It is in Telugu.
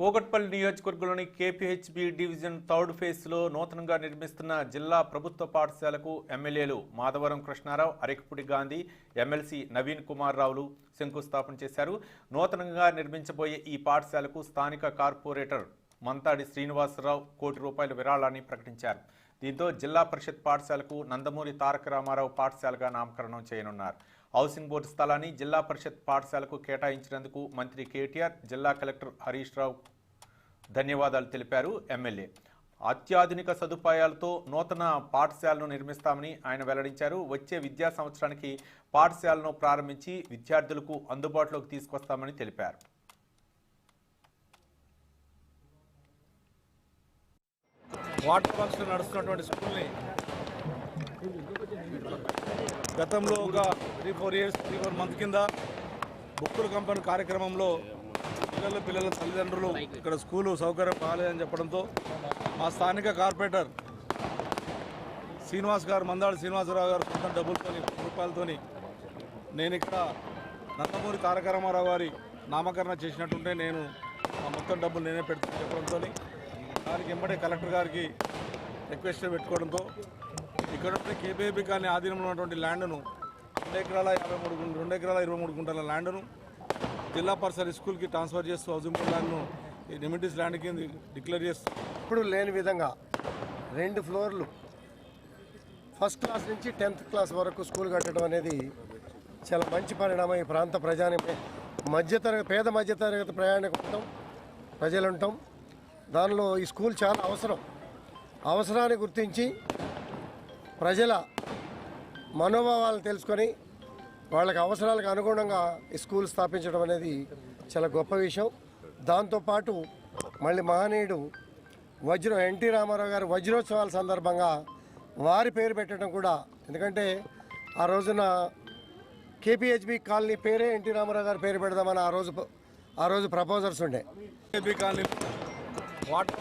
కోకట్పల్లి నియోజకవర్గంలోని కేపీహెచ్బి డివిజన్ థర్డ్ ఫేజ్లో నూతనంగా నిర్మిస్తున్న జిల్లా ప్రభుత్వ పాఠశాలకు ఎమ్మెల్యేలు మాధవరం కృష్ణారావు అరికపుడి గాంధీ ఎమ్మెల్సీ నవీన్ కుమార్ రావులు శంకుస్థాపన చేశారు. నూతనంగా నిర్మించబోయే ఈ పాఠశాలకు స్థానిక కార్పొరేటర్ మంతాడి శ్రీనివాసరావు కోటి రూపాయల విరాళాన్ని ప్రకటించారు. దీంతో జిల్లా పరిషత్ పాఠశాలకు నందమూరి తారక రామారావు పాఠశాలగా నామకరణం చేయనున్నారు. హౌసింగ్ బోర్డు స్థలాన్ని జిల్లా పరిషత్ పాఠశాలకు కేటాయించినందుకు మంత్రి కేటీఆర్ జిల్లా కలెక్టర్ హరీష్ రావు ధన్యవాదాలు తెలిపారు ఎమ్మెల్యే. అత్యాధునిక సదుపాయాలతో నూతన పాఠశాలను నిర్మిస్తామని ఆయన వెల్లడించారు. వచ్చే విద్యా సంవత్సరానికి పాఠశాలను ప్రారంభించి విద్యార్థులకు అందుబాటులోకి తీసుకొస్తామని తెలిపారు. వాటర్ వర్క్స్ నడుస్తున్నటువంటి స్కూల్ని గతంలో ఒక three four years three four month కింద బుక్కుల కంపెనీ కార్యక్రమంలో పిల్లలు పిల్లల తల్లిదండ్రులు ఇక్కడ స్కూలు సౌకర్యం కాలేదని చెప్పడంతో మా స్థానిక కార్పొరేటర్ శ్రీనివాస్ గారు మందాడు శ్రీనివాసరావు గారు సొంత డబ్బులతోని రూపాయలతోని నేను ఇక్కడ నందమూరి తారక రామారావు గారి నామకరణ చేసినట్టుంటే నేను మా మొత్తం డబ్బులు నేనే పెడుతున్నా చెప్పడంతో దానికి వెంబడే కలెక్టర్ గారికి రిక్వెస్ట్ పెట్టుకోవడంతో ఇక్కడ ఉన్న కానీ ఆధీనంలో ఉన్నటువంటి ల్యాండ్ను రెండు ఎకరాల యాభై మూడు రెండు ఎకరాల ఇరవై మూడు గుంటల ల్యాండ్ను జిల్లా పరిషత్ స్కూల్కి ట్రాన్స్ఫర్ చేస్తూ హౌసింగ్ ల్యాండ్ను ఈ నిమిటీస్ ల్యాండ్ కింద డిక్లేర్ చేస్తూ ఇప్పుడు లేని విధంగా రెండు ఫ్లోర్లు ఫస్ట్ క్లాస్ నుంచి టెన్త్ క్లాస్ వరకు స్కూల్ కట్టడం అనేది చాలా మంచి పరిణామం ఈ ప్రాంత ప్రజాని మధ్యతరగతి పేద మధ్యతరగతి ప్రయాణికుంటాం ప్రజలు ఉంటాం. దానిలో ఈ స్కూల్ చాలా అవసరం. అవసరాన్ని గుర్తించి ప్రజల మనోభావాలను తెలుసుకొని వాళ్ళకి అవసరాలకు అనుగుణంగా స్కూల్ స్థాపించడం అనేది చాలా గొప్ప విషయం. దాంతోపాటు మళ్ళీ మహనీయుడు వజ్ర ఎన్టీ రామారావు గారు వజ్రోత్సవాల సందర్భంగా వారి పేరు పెట్టడం కూడా ఎందుకంటే ఆ రోజున కేపీహెచ్బి కాలనీ పేరే ఎన్టీ రామారావు గారు పేరు పెడదామని ఆ రోజు ఆ రోజు ప్రపోజల్స్ ఉండే. Colony water